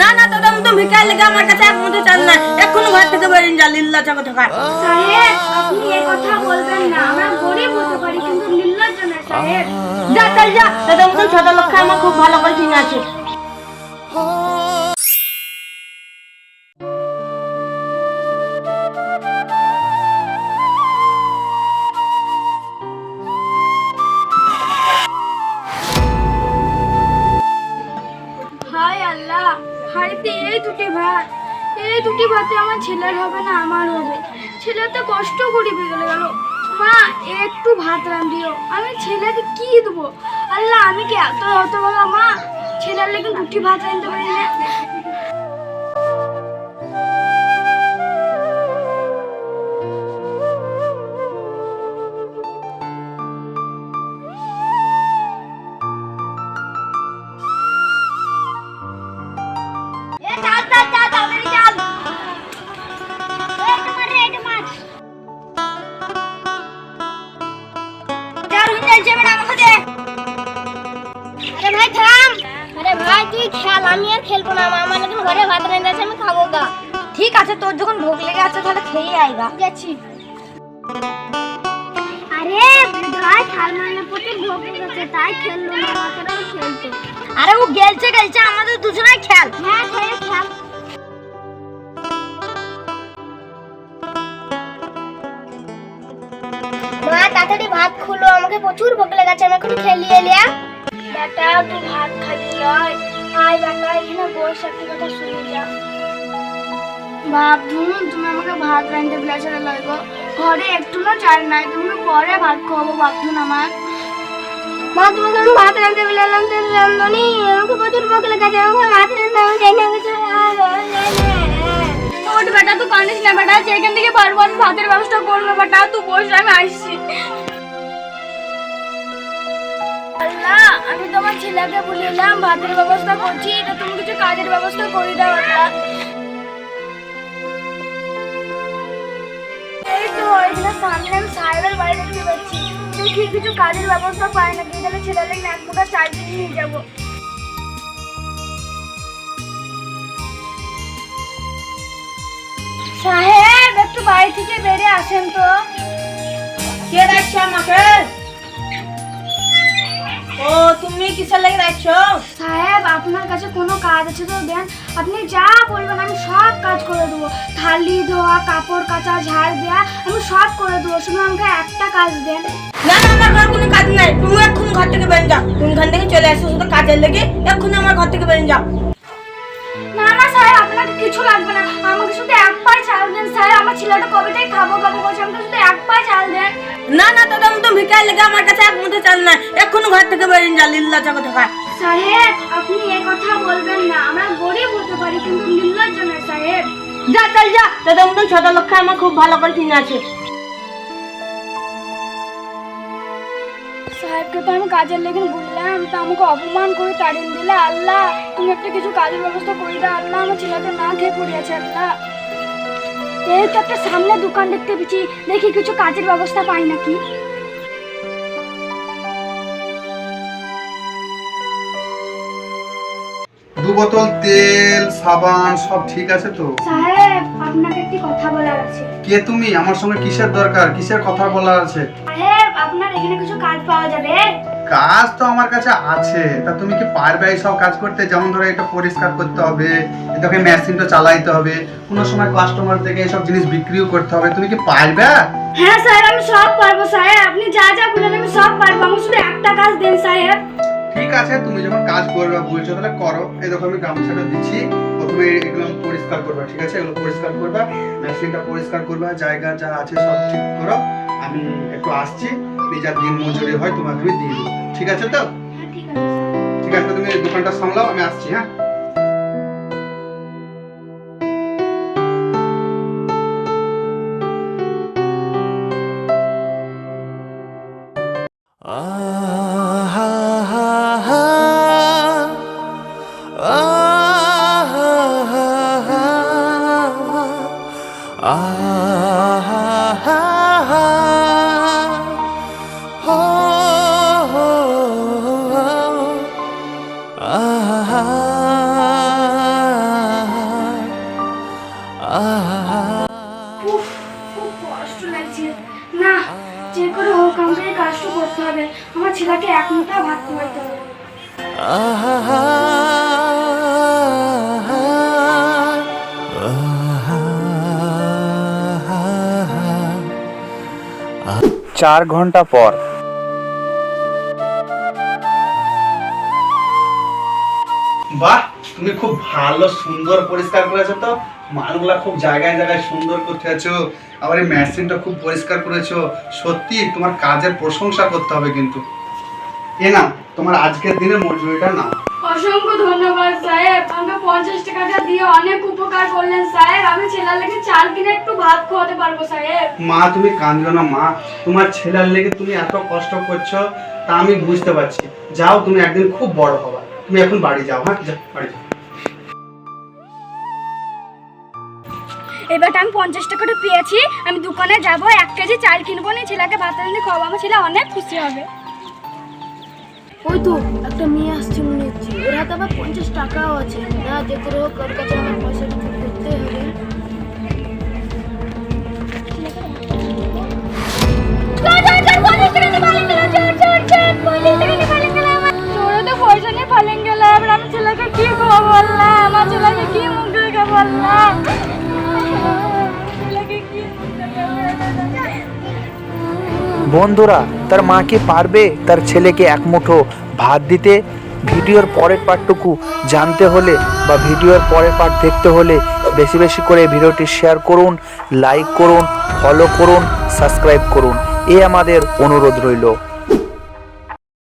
না না দাদা তুমি ভিকার লেগে আমার কাছে এক মুঠো চাল নাই। এখন ঘর থেকে বেরিয়ে যা লিল্লা কথা থাকা সাহেব আপনি এই কথা বলবেন না। আমরা গরিব হতে পারি কিন্তু নির্লজ্জ না সাহেব। যা চল যা। দাদা মতো ছোট লোক আমার খুব ভালো করে চিনে আছে। এই দুটি ভাতে আমার ছেলের হবে না, আমার হবে। ছেলে তো কষ্ট করি বেগে গেল। মা, একটু ভাত রান্ধিও। আমি ছেলেকে কি দেবো? আল্লাহ, আমি কি এত হতো বলো মা? ছেলের লেগে দুটি ভাত রাঁধতে পারি না? আরে ভাই থাম। আরে ভাই তুই খেল আমি আর খেলব না। আমার আমার যখন ঘরে ভাত রেঁধে আছে আমি খাব গা। ঠিক আছে তোর যখন ভোগ লেগে আছে তাহলে খেয়ে আইগা যাচ্ছি। আরে ভাই থাল মানে প্রতি ভোগ গেছে তাই খেললো না খেলতো আরে ও গেলছে গেলছে আমাদের দুজনেই খেল। হ্যাঁ খেল খেল। তাড়াতাড়ি ভাত খুলো আমাকে প্রচুর ভোগ লেগেছে আমি এখন খেলিয়ে লিয়া বেটা তুই ভাত খাবি লয় আয় বেটা এখানে বসে একটু কথা শুনে যা। বাবু তুমি আমাকে ভাত রাঁধতে বলেছিলে লয় গো। ঘরে একটু না চাল নাই তুমি পরে ভাত খাব বাবু আমার মা? তোমাকে আমি ভাত রাঁধতে বললাম তো রান্ধনি আমাকে প্রচুর ভোগ লেগেছে আমাকে ভাত রাঁধতে আমি জানি না কিছু ওঠ বেটা তুই কানিস না বেটা যেখান থেকে পারব আমি ভাতের ব্যবস্থা করব বেটা তুই বস আমি আসছি। আমি তোমার ছেলেকে বলিলাম, ভাতের ব্যবস্থা করছি তো তুমি কিছু কাজের ব্যবস্থা করে দাও সামনে আমি সাহেবের বাড়ি কিছু কাজের ব্যবস্থা চাল নিয়ে যাব। সাহেব, একটু বাড়ি থেকে বেরিয়ে আসেন তো। কে ডাকছে আমাকে? তুমি কিসের লেগে ডাকছো সাহেব আপনার কাছে কোনো কাজ আছে তো দেন। আপনি যা বলবেন আমি সব কাজ করে দেবো। থালি ধোয়া কাপড় কাচা ঝাড় দেওয়া আমি সব করে দেবো। শুধু আমাকে একটা কাজ দেন। না না আমার ঘর কোনো কাজ নাই। তুমি এখন ঘর থেকে বেরিয়ে যাও। তুমি ঘর থেকে চলে আসো শুধু কাজের লেগে। এখন আমার ঘর থেকে বেরিয়ে যাও। কিছু লাগবে না। আমাকে শুধু এক পায়ে চাল দেন স্যার। আমার ছেলেটা কবে থেকে খাব খাব বলছে আমাকে শুধু এক পায়ে চাল দেন। না না দাদা মতো ভিকার লেগে আমার কাছে এক মুঠো চাল না এখন ঘর থেকে বেরিয়ে যা লিল্লা চাকো থাকা সাহেব আপনি এ কথা বলবেন না। আমরা গরিব হতে পারি কিন্তু নির্লজ্জ না সাহেব। যা চল যা। দাদা মতো ছোট লক্ষ্য আমার খুব ভালো করে চিনে আছে। সাহেবকে তো আমি কাজের লেগে বললাম তো আমাকে অপমান করে তাড়িয়ে দিলে। আল্লাহ তুমি একটা কিছু কাজের ব্যবস্থা করে দাও। আল্লাহ আমার ছেলেটা না খেয়ে পড়ে আছে আল্লাহ এই তো একটা সামনে দোকান দেখতে পেয়েছি। দেখি কিছু কাজের ব্যবস্থা পাই নাকি। দু বোতল তেল সাবান সব ঠিক আছে তো? সাহেব আপনাকে একটি কথা বলার আছে। কে তুমি? আমার সঙ্গে কিসের দরকার? কিসের কথা বলার আছে? সাহেব আপনার এখানে কিছু কাজ পাওয়া যাবে? কাজ তো আমার কাছে আছে। তা তুমি কি পারবে এই সব কাজ করতে? যেমন ধরো এটা পরিষ্কার করতে হবে এটাকে মেশিনটা চালাইতে হবে কোনো সময় কাস্টমার থেকে এইসব জিনিস বিক্রিও করতে হবে। তুমি কি পারবে? হ্যাঁ স্যার আমি সব পারব স্যার। আপনি যা যা বলেন আমি সব পারব। আমি শুধু একটা কাজ দেন সাহেব ঠিক আছে তুমি যখন কাজ করবে বলছো তাহলে করো। এই দেখো আমি গামছাটা দিচ্ছি। প্রথমে এগুলো পরিষ্কার করবা ঠিক আছে? এগুলো পরিষ্কার করবা মেশিনটা পরিষ্কার করবা জায়গা যা আছে সব ঠিক করো। আমি একটু আসছি এই যা দিন মজুরি হয় তোমাকে আমি দিয়ে দেবো। ঠিক আছে তো? হ্যাঁ ঠিক আছে ঠিক আছে তুমি দোকানটা সামলাও আমি আসছি হ্যাঁ? না, যে করে হোক, আমাকে কাজটা করতে হবে। আমার ছেলেকে এক মুঠা ভাত খাওয়াইতে হবে। আহা চার ঘণ্টা পর। বাহ, তুমি খুব ভালো, সুন্দর, পরিষ্কার করেছ তো। মালগুলা খুব জায়গায় জায়গায় সুন্দর করতে আছো। আবার এই মেশিনটা খুব পরিষ্কার করেছ। সত্যি, তোমার কাজের প্রশংসা করতে হবে কিন্তু। এ নাও, তোমার আজকের দিনে মজুরিটা নাও। অসংখ্য ধন্যবাদ সাহেব আমাকে পঞ্চাশ টাকাটা দিয়ে অনেক উপকার করলেন সাহেব আমি ছেলের লেগে চাল কিনে একটু ভাত খাওয়াতে পারব সাহেব মা তুমি কাঁদো না মা। তোমার ছেলের লেগে তুমি এত কষ্ট করছ তা আমি বুঝতে পারছি। যাও তুমি একদিন খুব বড় হবা। তুমি এখন বাড়ি যাও হ্যাঁ? যাও বাড়ি যাও। এবারটা আমি পঞ্চাশ টাকাটা পেয়েছি। আমি দোকানে যাব এক কেজি চাল কিনবো না ছেলেকে ভাত এনে খাওয়াবো। আমার ছেলে অনেক খুশি হবে। ওই তো একটা মেয়ে আসছে মনে হচ্ছে। ওর হাতে আবার পঞ্চাশ টাকাও আছে। না যে করে হোক ওর কাছে আমার পয়সাটা ঠিক করতে হবে। পয়সা ছেলেকে কি বললাম? আমার ছেলেকে কি মুখ দেখে বললাম? বন্ধুরা, তার মা কি পারবে? তার ছেলেকে এক মুঠো ভাত দিতে? ভিডিওর পরের পার্টটুকু জানতে হলে বা ভিডিওর পরের পার্ট দেখতে হলে বেশি বেশি করে ভিডিওটি শেয়ার করুন লাইক করুন ফলো করুন সাবস্ক্রাইব করুন। এ আমাদের অনুরোধ রইল।